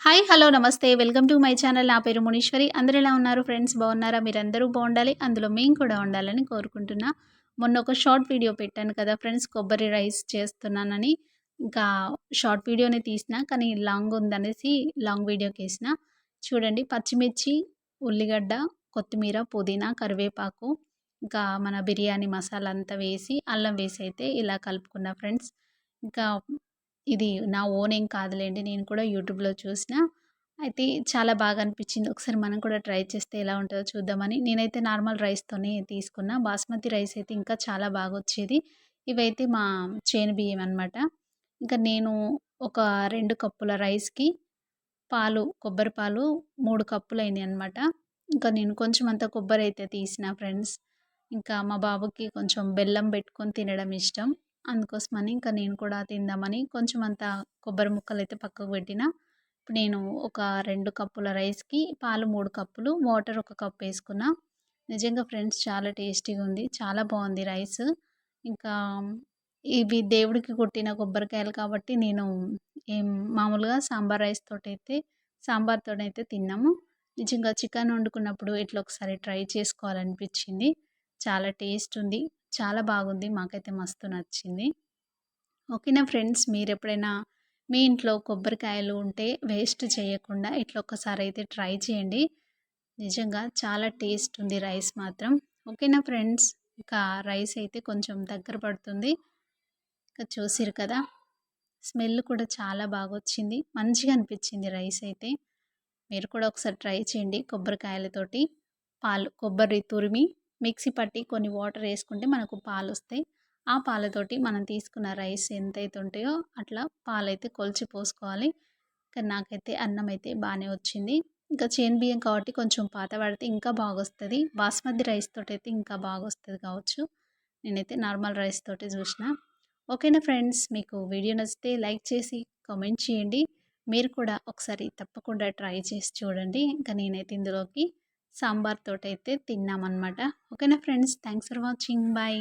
Hi hello నమస్తే. Welcome to my channel. నా పేరు మునీశ్వరి. అందరూ ఎలా ఉన్నారు ఫ్రెండ్స్? బాగున్నారా? మీరందరూ బాగుండాలి. అందులో మేము కూడా ఉండాలని కోరుకుంటున్నా. మొన్న ఒక షార్ట్ వీడియో పెట్టాను కదా ఫ్రెండ్స్ కొబ్బరి రైస్ చేస్తున్నానని. ఇంకా షార్ట్ వీడియోని తీసిన కానీ లాంగ్ ఉందనేసి లాంగ్ వీడియోకి వేసిన చూడండి పచ్చిమిర్చి ఉల్లిగడ్డ కొత్తిమీర పుదీనా కరివేపాకు ఇంకా మన బిర్యానీ మసాలా అంతా వేసి అల్లం వేసి అయితే ఇలా కలుపుకున్నా ఫ్రెండ్స్. ఇంకా ఇది నా ఓన్ ఏం కాదులేండి నేను కూడా యూట్యూబ్లో చూసిన. అయితే చాలా బాగా అనిపించింది. ఒకసారి మనం కూడా ట్రై చేస్తే ఎలా ఉంటుందో చూద్దామని. నేనైతే నార్మల్ రైస్తోనే తీసుకున్నా. బాస్మతి రైస్ అయితే ఇంకా చాలా బాగా వచ్చేది. ఇవైతే మా చేను బియ్యం అనమాట ఇంకా నేను ఒక రెండు కప్పుల రైస్కి పాలు కొబ్బరి పాలు మూడు కప్పులు అయినాయి అనమాట ఇంకా నేను కొంచెం అంత కొబ్బరి అయితే తీసిన ఫ్రెండ్స్. ఇంకా మా బాబుకి కొంచెం బెల్లం పెట్టుకొని తినడం ఇష్టం. అందుకోసమని ఇంకా నేను కూడా తిందామని కొంచెం అంత కొబ్బరి ముక్కలు అయితే పక్కకు పెట్టిన. ఇప్పుడు నేను ఒక రెండు కప్పుల రైస్కి పాలు మూడు కప్పులు వాటర్ ఒక కప్ వేసుకున్నా. నిజంగా ఫ్రెండ్స్ చాలా టేస్టీగా ఉంది చాలా బాగుంది రైస్. ఇంకా ఇవి దేవుడికి కొట్టిన కొబ్బరికాయలు కాబట్టి నేను ఏం మామూలుగా సాంబార్ రైస్ తోటైతే అయితే సాంబార్తో అయితే తిన్నాము. నిజంగా చికెన్ వండుకున్నప్పుడు ఇట్లా ఒకసారి ట్రై చేసుకోవాలనిపించింది. చాలా టేస్ట్ ఉంది. చాలా బాగుంది. మాకైతే మస్తు నచ్చింది. ఓకేనా ఫ్రెండ్స్ మీరు ఎప్పుడైనా మీ ఇంట్లో కొబ్బరికాయలు ఉంటే వేస్ట్ చేయకుండా ఇట్లా ఒక్కసారి అయితే ట్రై చేయండి. నిజంగా చాలా టేస్ట్ ఉంది రైస్ మాత్రం. ఓకేనా ఫ్రెండ్స్ ఇంకా రైస్ అయితే కొంచెం దగ్గర పడుతుంది. ఇంకా చూసిరు కదా స్మెల్ కూడా చాలా బాగా వచ్చింది మంచిగా అనిపించింది రైస్ అయితే. మీరు కూడా ఒకసారి ట్రై చేయండి కొబ్బరికాయలతోటి. పాలు కొబ్బరి తురిమి మిక్సీ పట్టి కొన్ని వాటర్ వేసుకుంటే మనకు పాలు వస్తాయి ఆ పాలతోటి మనం తీసుకున్న రైస్ ఎంతైతే ఉంటాయో అట్లా పాలైతే కొలిచి పోసుకోవాలి. కానీ నాకైతే అన్నం అయితే బాగానే వచ్చింది. ఇంకా చేను బియ్యం కాబట్టి కొంచెం పాత పడితే ఇంకా బాగా వస్తుంది బాస్మతి రైస్ తోటి అయితే ఇంకా బాగా వస్తుంది కావచ్చు. నేనైతే నార్మల్ రైస్ తోటి చూసిన. ఓకేనా ఫ్రెండ్స్? మీకు వీడియో నచ్చితే లైక్ చేసి కామెంట్ చేయండి. మీరు కూడా ఒకసారి తప్పకుండా ట్రై చేసి చూడండి. ఇంకా నేనైతే ఇందులోకి సాంబార్ అయితే తిన్నామన్నమాట. ఓకేనా friends? Thanks for watching. Bye.